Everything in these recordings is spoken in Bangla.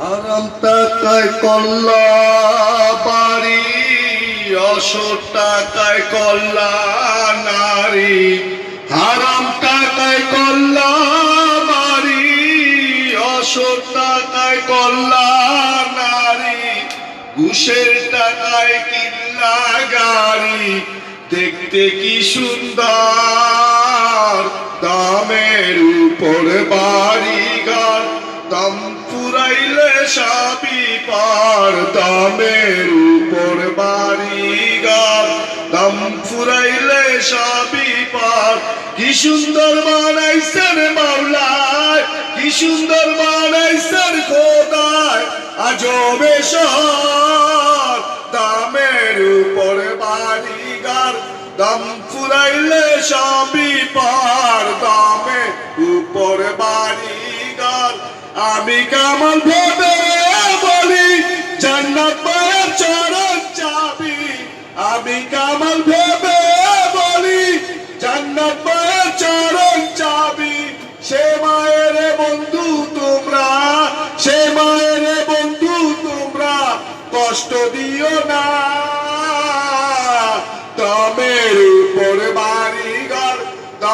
হারাম টাকায় কল্লা, বাড়ি অসর টাকায় কল্লা, নারী। হারাম টাকায় কল্লা, বাড়ি অসর টাকায় কল্লা, নারী। ঘুষের টাকায় কিল্লা গাড়ি, দেখতে কি সুন্দর, দামের উপর বাড়ি ঘর। দাম পুরাইলে সাবি পার দামের উপর বাড়ি ঘর। দাম ফুরাইলে সাবি পার, কি সুন্দর বানাইছেন মাওলায়, কি সুন্দর বানাইছেন খোদায় আজবে শহর দামের উপর বাড়ি ঘর। দাম ফুরাইলে সবই আমি কেমন ভেবে বলি জান্নাত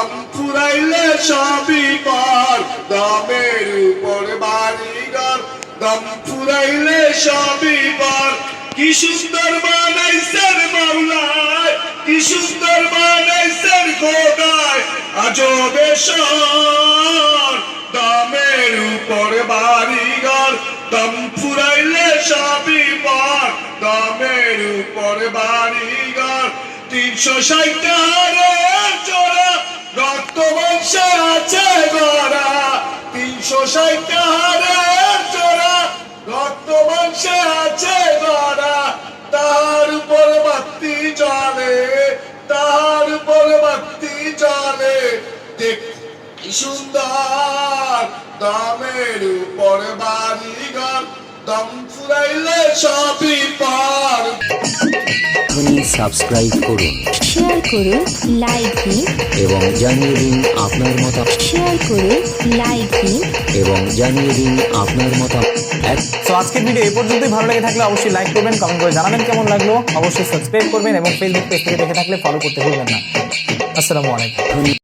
দাম ফুরাইলে সবই পার দামের উপর বাড়ি ঘর দাম ফুরাইলে সবই পার কি সুন্দর বানাইছেন মাওলায়, কি সুন্দর বানাইছেন খোদায়। আজবে দামের উপর বাড়ি ঘর দাম ফুরাইলে সবই পার দামের উপর বাড়ি ঘর তিনশো ষাট রক্ত বংশে আছে গড়া। তিনশো ষাট চোরা রক্ত বংশে আছে গড়া। তাহার উপর বাতি চলে তাহার উপর বাতি চলে দেখ সুন্দর দামের উপর বাড়ি ঘর। দম ফুরাইলে সবই পার। এখনই সাবস্ক্রাইব করুন। শেয়ার করুন লাইক দিন। এবং জানিয়ে দিন আপনার মত শেয়ার করুন লাইক দিন। এবং জানিয়ে দিন আপনার মতামত তো সো আজকের ভিডিও এই পর্যন্তই। ভালো লেগে থাকলে অবশ্যই লাইক করবেন কমেন্ট করে জানাবেন কেমন লাগল। অবশ্যই সাবস্ক্রাইব করবেন এবং ফেসবুক পেজ থেকে দেখে থাকলে ফলো করতে ভুলবেন না। আসসালামু আলাইকুম।